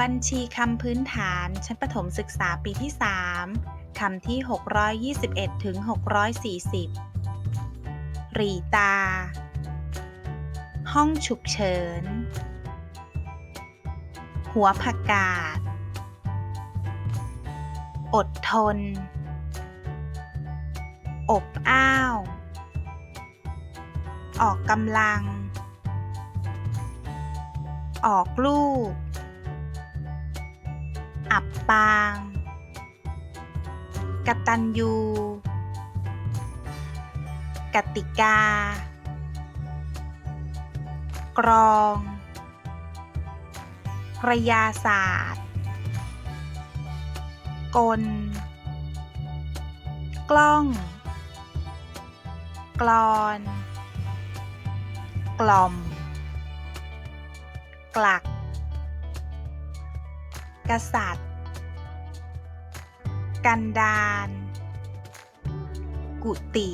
บัญชีคำพื้นฐานชั้นประถมศึกษาปีที่ 3 คำที่ 621ถึง640 รีตา ห้องฉุกเฉิน หัวผักกาด อดทน อบอ้าว ออกกำลัง ออกลูก อับปาง กตัญญู กติกา กรองกระยาศาสตร์ กล กล้อง กลอน กล่อม กลัก กษัตริย์ กันดารกุติ